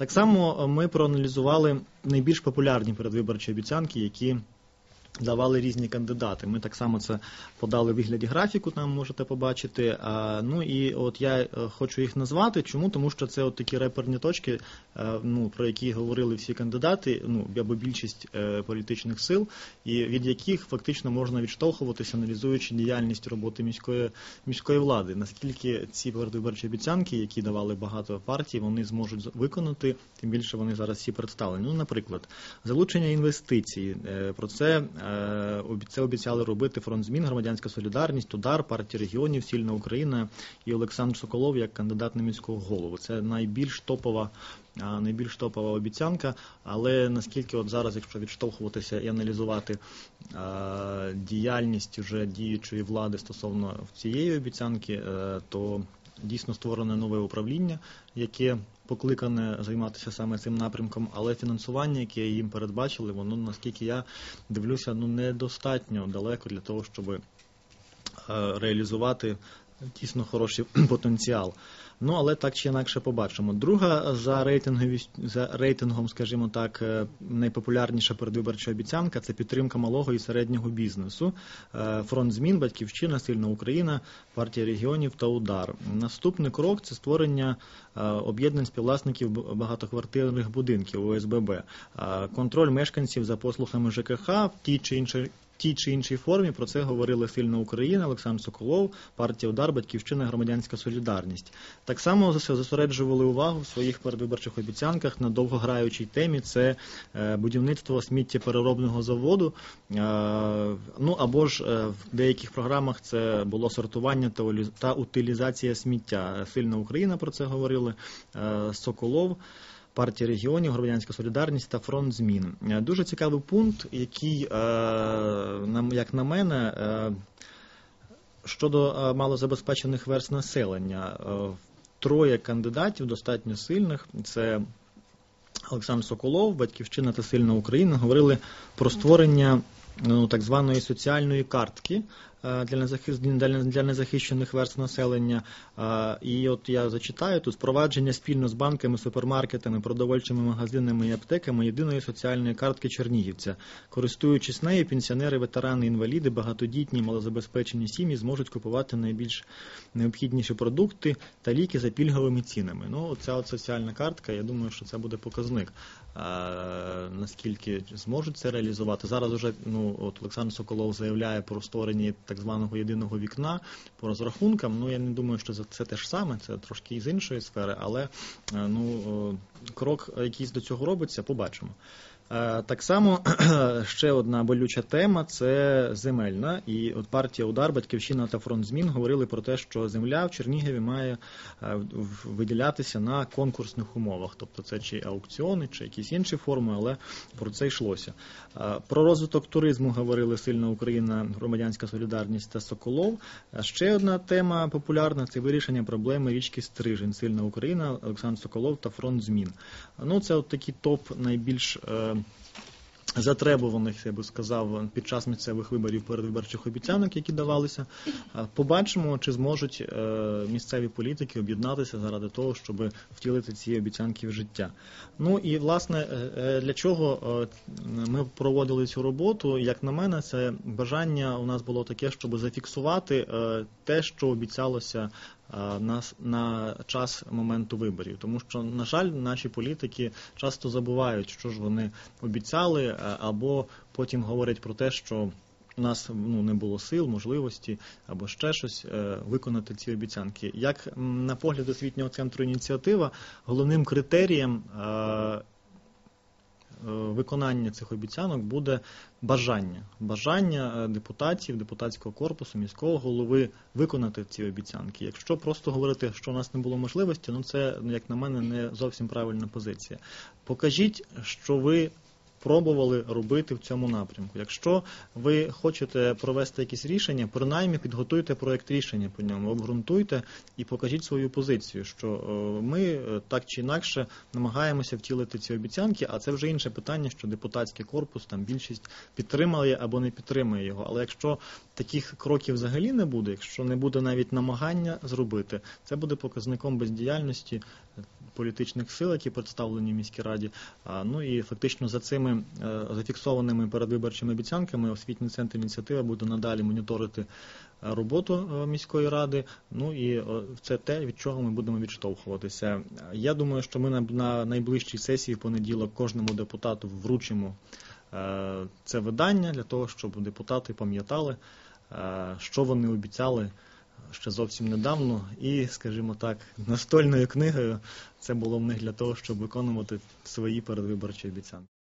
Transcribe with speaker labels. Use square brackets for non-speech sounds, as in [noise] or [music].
Speaker 1: Так само ми проаналізували найбільш популярні передвиборчі обіцянки, які давали різні кандидати. Ми так само це подали в вигляді графіку, там можете побачити. Ну і от я е, хочу їх назвати. Чому? Тому що це от такі реперні точки, е, ну про які говорили всі кандидати, ну або більшість е, політичних сил, і від яких фактично можна відштовхуватися, аналізуючи діяльність роботи міської міської влади. Наскільки ці передвиборчі обіцянки, які давали багато партій, вони зможуть виконати, тим більше вони зараз всі представлені. Ну, наприклад, залучення інвестицій. Про це це обіцяли робити фронт змін, громадянська солідарність, удар, партія регіонів, сильна Україна і Олександр Соколов як кандидат на міського голову. Це найбільш топова. Найбільш топова обіцянка, але наскільки от зараз, якщо відштовхуватися і аналізувати діяльність вже діючої влади стосовно цієї обіцянки, е, то дійсно створене нове управління, яке покликане займатися саме цим напрямком, але фінансування, яке їм передбачили, воно наскільки я дивлюся, ну недостатньо далеко для того, щоб реалізувати дійсно хороший [clears throat] потенціал. Ну але так чи інакше побачимо. Друга за рейтингові за рейтингом, скажімо так, е, найпопулярніша передвиборча обіцянка це підтримка малого і середнього бізнесу. Е, фронт змін, батьківщина, сильна Україна, партія регіонів та удар. Наступний крок це створення е, об'єднань співвласників багатоквартирних будинків ОСББ, контроль мешканців за послугами ЖКХ в тій чи іншій тій чи іншій формі про це говорили сильна Україна, Олександр Соколов, партія Удар, Батьківщина, Громадянська Солідарність. Так само зосереджували увагу в своїх передвиборчих обіцянках на довгограючій темі це е, будівництво сміттєпереробного заводу. Е, ну або ж е, в деяких програмах це було сортування та утилізація сміття. Сильна Україна про це говорили. Соколов партія регіонів, громадянська солідарність та фронт змін. Е, дуже цікавий пункт, який, е, як на мене, е, щодо малозабезпечених верст населення. Троє кандидатів достатньо сильних. Це Олександр Соколов, Батьківщина та Сильна Україна говорили про створення ну, так званої соціальної картки для для незахищених верст населення. Е, і от я зачитаю тут впровадження спільно з банками, супермаркетами, продовольчими магазинами і аптеками єдиної соціальної картки Чернігівця. Користуючись нею, пенсіонери, ветерани, інваліди, багатодітні, малозабезпечені сім'ї зможуть купувати найбільш необхідніші продукти та ліки за пільговими цінами. Ну, оця от соціальна картка, я думаю, що це буде показник. Е, наскільки зможуть це реалізувати зараз? Уже ну от Олександр Соколов заявляє про створення так званого єдиного вікна по розрахункам. Ну я не думаю, що це те ж саме, це трошки з іншої сфери, але е, ну крок якийсь до цього робиться, побачимо. Е, так само [clears throat] ще одна болюча тема це земельна. І от партія Удар, Батьківщина та фронт змін говорили про те, що земля в Чернігові має е, виділятися на конкурсних умовах, тобто це чи аукціони, чи якісь інші форми, але про це йшлося. Е, про розвиток туризму говорили сильна Україна, громадянська солідарність та Соколов. Ще одна тема популярна це вирішення проблеми річки Стрижень, сильна Україна, Олександр Соколов та фронт змін. Ну це от такий топ найбільш затребуваних, я би сказав, під час місцевих виборів передвиборчих обіцянок, які давалися. Побачимо, чи зможуть е, місцеві політики об'єднатися заради того, щоб втілити ці обіцянки в життя. Ну і власне е, е, для чого ми проводили цю роботу? Як на мене, це бажання у нас було таке, щоб зафіксувати те, що обіцялося на на час моменту виборів, тому що, на жаль, наші політики часто забувають, що ж вони обіцяли, або потім говорять про те, що у нас ну не було сил, можливості або ще щось е, виконати ці обіцянки. Як на погляд освітнього центру ініціатива, головним критерієм е, Е, виконання цих обіцянок буде бажання бажання е, депутатів, депутатського корпусу, міського голови виконати ці обіцянки. Якщо просто говорити, що у нас не було можливості, ну це як на мене не зовсім правильна позиція. Покажіть, що ви пробували робити в цьому напрямку. Якщо ви хочете провести якісь рішення, принаймні підготуйте проект рішення по ньому, обґрунтуйте і покажіть свою позицію, що е, ми е, так чи інакше намагаємося втілити ці обіцянки, а це вже інше питання, що депутатський корпус там більшість підтримає або не підтримує його. Але якщо таких кроків взагалі не буде, якщо не буде навіть намагання зробити, це буде показником бездіяльності політичних сил, які представлені в міській раді. Ну і фактично за цими е, зафіксованими передвиборчими обіцянками освітній центр ініціатива буде надалі моніторити е, роботу е, міської ради. Ну і це те, від чого ми будемо відштовхуватися. Я думаю, що ми на, на найближчій сесії в понеділок кожному депутату вручимо це видання для того, щоб депутати пам'ятали, що вони обіцяли ще зовсім недавно, і, скажімо так, настольною книгою це було в них для того, щоб виконувати свої передвиборчі обіцянки.